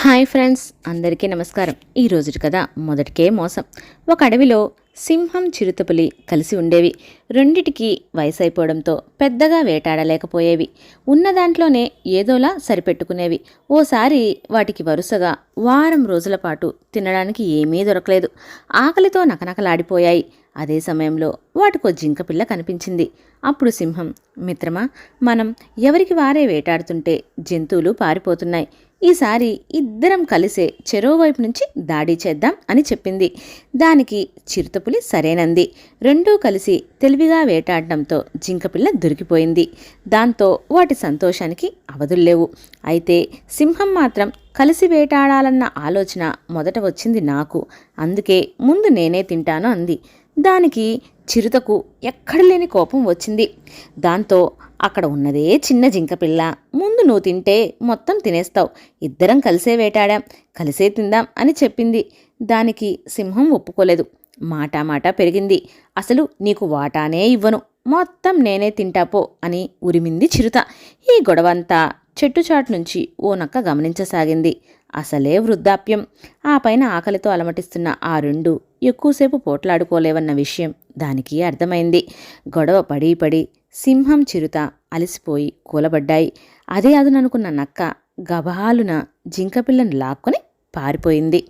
Hi friends అందరికీ నమస్కారం. ఈ రోజుటి కథ మొదటికే మోసం. ఒక అడవిలో సింహం చిరుతపులి కలిసి ఉండేవి. రెండిటికి వయసైపోవడంతో పెద్దగా వేటాడలేకపోయేవి. ఉన్న దాంట్లోనే ఏదోలా సరిపెట్టుకునేవి. ఓసారి వాటికి వరుసగా వారం రోజుల పాటు తినడానికి ఏమీ దొరకలేదు. ఆకలితో నకనకలాడిపోయాయి. అదే సమయంలో వాటికో జింక పిల్ల కనిపించింది. అప్పుడు సింహం మిత్రమా మనం ఎవరికి వారే వేటాడుతుంటే జంతువులు పారిపోతున్నాయి. ఈసారి ఇద్దరం కలిసే చెరో వైపు నుంచి దాడి చేద్దాం అని చెప్పింది. దానికి చిరుతపులి సరేనంది. రెండూ కలిసి తెలివిగా వేటాడడంతో జింకపిల్ల దొరికిపోయింది. దాంతో వాటి సంతోషానికి అవధుల్లేవు. అయితే సింహం మాత్రం కలిసి వేటాడాలన్న ఆలోచన మొదట వచ్చింది నాకు. అందుకే ముందు నేనే తింటాను అంది. దానికి చిరుతకు ఎక్కడ లేని కోపం వచ్చింది. దాంతో అక్కడ ఉన్నదే చిన్న జింకపిల్ల ముందు నువ్వు తింటే మొత్తం తినేస్తావు. ఇద్దరం కలిసే వేటాడాం. కలిసే తిందాం అని చెప్పింది. దానికి సింహం ఒప్పుకోలేదు. మాటా మాట పెరిగింది. అసలు నీకు వాటానే ఇవ్వను. మొత్తం నేనే తింటాపో అని ఉరిమింది చిరుత. ఈ గొడవంతా చెట్టుచాటు నుంచి ఓ నక్క గమనించసాగింది. అసలే వృద్ధాప్యం. ఆ పైన ఆకలితో అలమటిస్తున్న ఆ రెండు ఎక్కువసేపు పోట్లాడుకోలేవన్న విషయం దానికి అర్థమైంది. గొడవ పడి పడి సింహం చిరుత అలసిపోయి కూలబడ్డాయి. అదే అదుననుకున్న నక్క గబాలున జింకపిల్లను లాక్కొని పారిపోయింది.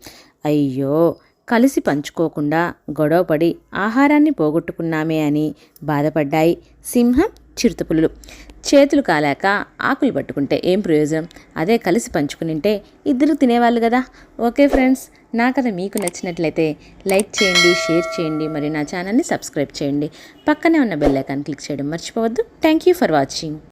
అయ్యో! కలిసి పంచుకోకుండా గొడవపడి ఆహారాన్ని పోగొట్టుకున్నామే అని బాధపడ్డాయి సింహం చిరుతపులులు. చేతులు కాలాక ఆకులు పట్టుకుంటే ఏం ప్రయోజనం? అదే కలిసి పంచుకునింటే ఇద్దరు తినేవాళ్ళు కదా. ఓకే ఫ్రెండ్స్ నా కథ మీకు నచ్చినట్లయితే లైక్ చేయండి షేర్ చేయండి మరి నా ఛానల్ని సబ్స్క్రైబ్ చేయండి. పక్కనే ఉన్న బెల్ ఐకాన్ క్లిక్ చేయడం మర్చిపోవద్దు. Thank you for watching.